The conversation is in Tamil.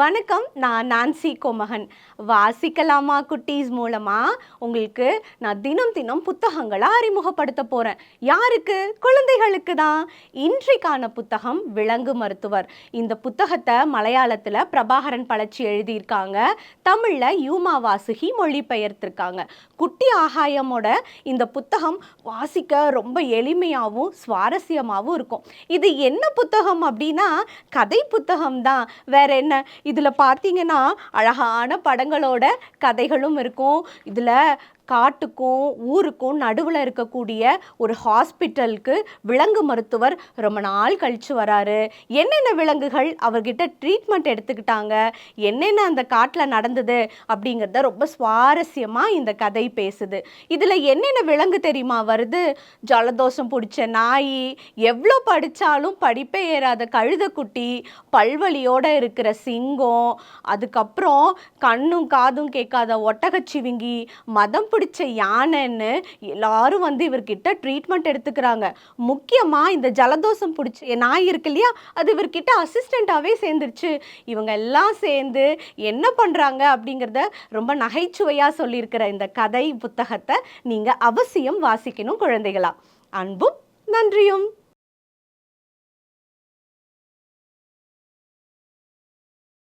வணக்கம் நான் நான்சி கோமகன். வாசிக்கலாமா குட்டீஸ் மூலமாக உங்களுக்கு நான் தினம் தினம் புத்தகங்களை அறிமுகப்படுத்த போகிறேன் யாருக்கு? குழந்தைகளுக்கு தான் இன்றைக்கான புத்தகம் விலங்கு மருத்துவர். இந்த புத்தகத்தை மலையாளத்தில் பிரபாகரன் பழச்சி எழுதியிருக்காங்க. தமிழில் யூமா வாசுகி மொழிபெயர்த்திருக்காங்க. குட்டி ஆகாயமோட இந்த புத்தகம் வாசிக்க ரொம்ப எளிமையாகவும் சுவாரஸ்யமாகவும் இருக்கும். இது என்ன புத்தகம் அப்படின்னா கதை புத்தகம் தான் வேற என்ன? இதில் பார்த்தீங்கன்னா அழகான படங்களோட கதைகளும் இருக்கும். இதில் காட்டுக்கும் ஊருக்கும் நடுவில் இருக்கக்கூடிய ஒரு ஹாஸ்பிட்டலுக்கு விலங்கு மருத்துவர் ரொம்ப நாள் கழித்து வராரு. என்னென்ன விலங்குகள் அவர்கிட்ட ட்ரீட்மெண்ட் எடுத்துக்கிட்டாங்க? என்னென்ன அந்த காட்டில் நடந்தது? அப்படிங்கிறத ரொம்ப சுவாரஸ்யமாக இந்த கதை பேசுது. இதில் என்னென்ன விலங்கு தெரியுமா வருது? ஜலதோஷம் பிடிச்ச நாய் எவ்வளோ படித்தாலும் படிப்பே ஏறாத கழுதக்குட்டி பல்வழியோடு இருக்கிற சிங்கம் அதுக்கப்புறம் கண்ணும் காதும் கேட்காத ஒட்டகச்சிவிங்கி மதம் பிடிச்ச யானைன்னு எல்லாரும் வந்து இவர்கிட்ட ட்ரீட்மெண்ட் எடுத்துக்கிறாங்க. முக்கியமாக இந்த ஜலதோஷம் பிடிச்ச நாய் இருக்கு இல்லையா அது இவர்கிட்ட அசிஸ்டண்ட்டாகவே சேர்ந்துருச்சு. இவங்க எல்லாம் சேர்ந்து என்ன பண்ணுறாங்க அப்படிங்கிறத ரொம்ப நகைச்சுவையாக சொல்லியிருக்கிற இந்த கதை புத்தகத்தை நீங்கள் அவசியம் வாசிக்கணும் குழந்தைகளா. அன்பும் நன்றியும்.